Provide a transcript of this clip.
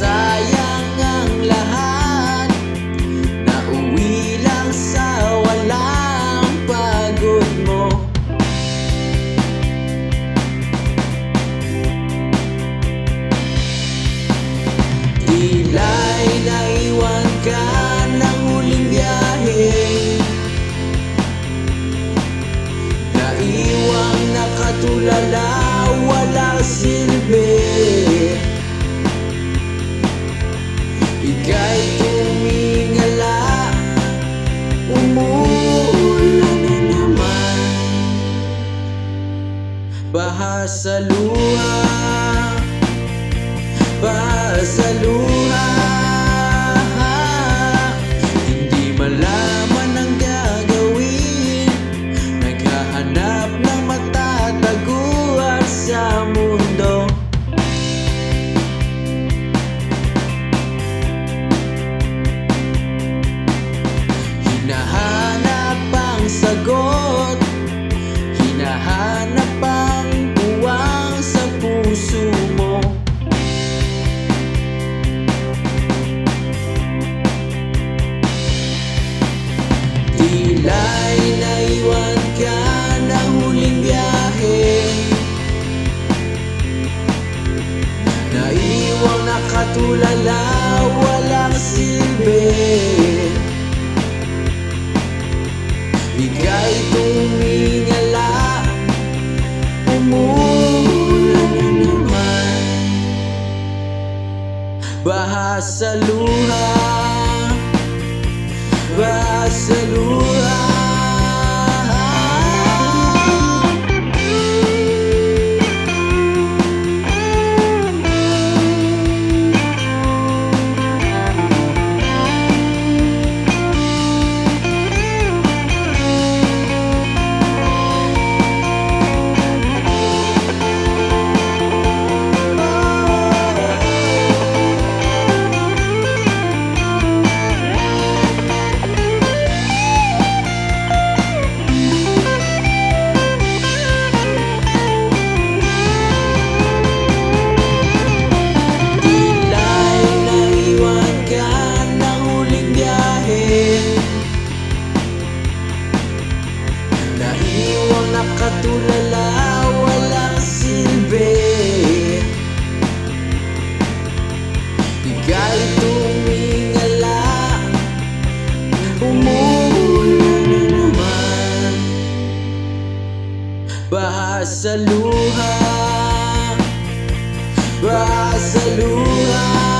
Sayang ang lahat. Nauwi lang sa walang pagod mo. Tila'y naiwan ka ng huling biyahe. Naiwang nakatulala sa luha Bahal sa luha Hindi malaman ang gagawin. Naghahanap ng matataguan sa mundo nakatulala, walang silbi. Ika'y tumingala Umulan na naman. Baha sa luha Baha luha Baha sa